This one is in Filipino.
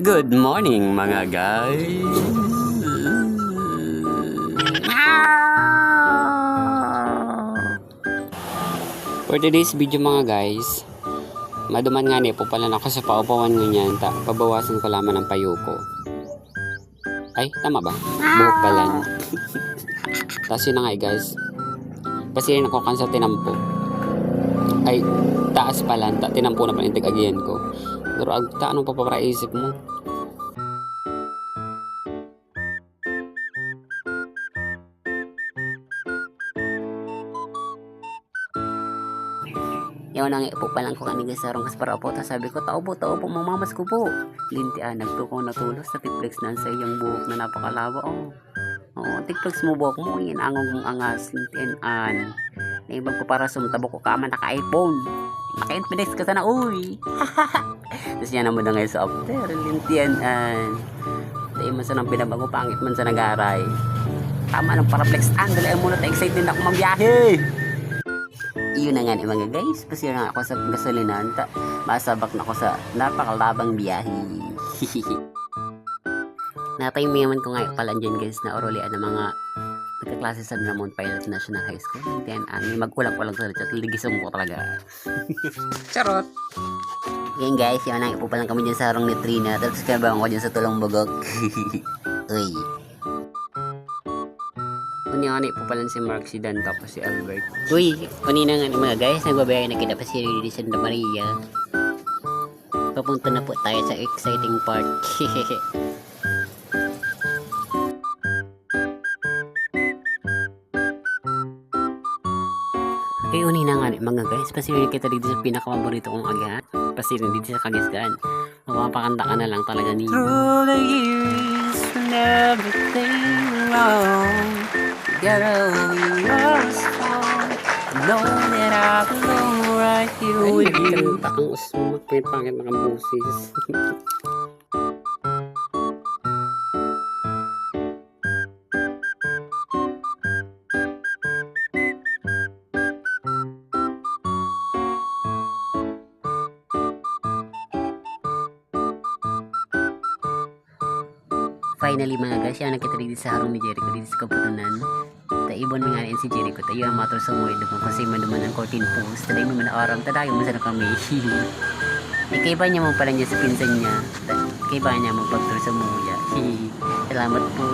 Good morning mga guys. For today's video mga guys, maduman nga ni po pala ako sa paupawan ko niyan, ta, pabawasan ko lamang ng payo ko. Ay, tama ba? Buhok pala. Tapos yun na nga eh, guys. Pasirin ako kan sa tinampo. Ay, taas pala. Ta, tinampo na pala yung tig-agayan ko. Pero ag, ta, anong papapraisip mo? Yaw nang ipo pa lang ko kanina sa rong para po ta sabi ko tao po tao po mamamas ko po. Linti ah nagtuko na tulos sa tiplex nan sa iyong buhok na napakalaba oh. Oo, tiklex mo buhok mo yan angog mong angas lintian an. Na ibang ko para sumtabo ko ka man naka iPhone. Naka-infinix ka sana uy. Tapos yan naman na ngayon sa after lintian an. Dahil man sa nang pinabago pangit man sa nagaray. Tama ng paraplex an dala mo na ta excited na ako magbiyahe yun na nga ni mga guys pasira nga ako sa gasolinan ta masabak na ako sa napakalabang biyahe natay mayaman ko nga pala dyan guys na orulian ng mga nagkaklase sa Ramon Pilot National High School. Then ani magulang-ulang sa chat ligisong ko talaga. Charot. Yan guys. Yun na ipo pa lang kami dyan sa harong ni Trina. Tapos kinabahan ko dyan sa tulong bugok. Uy. Kunyari po pala si Mark, si Dan, tapos si Albert. Uy, kanina nga mga guys, nagbabayay na kita pa si Lily Santa Maria. Papunta na po tayo sa exciting part. Eh, uni na nga ni mga guys, pasirin kita dito sa pinakamaborito kong agahan. Pasirin dito sa kagisgan. Mapapakanta ka na lang talaga ni... Through the years, when everything wrong. Girl, we was fun Know that I belong right here with you. Ay, ang usmo, pangit na kambusis Finally mga guys, yan nakita dito sa harong ni Jericho dito sa kaputunan. Taibon nga rin si Jericho, tayo ang matro sa muwi duman kasi manuman ang 14 post. Taday mo manaarang, tadayo mo sana kami. eh, kaiba niya mo pala niya sa pinsan niya. Ta- Kaiba niya mo pagturo sa muya. Salamat po.